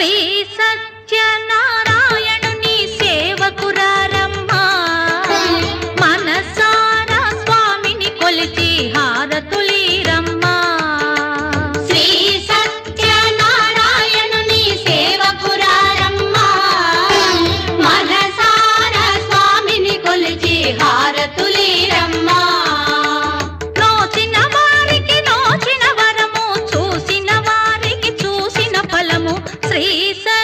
Shri Satyanarayana Isha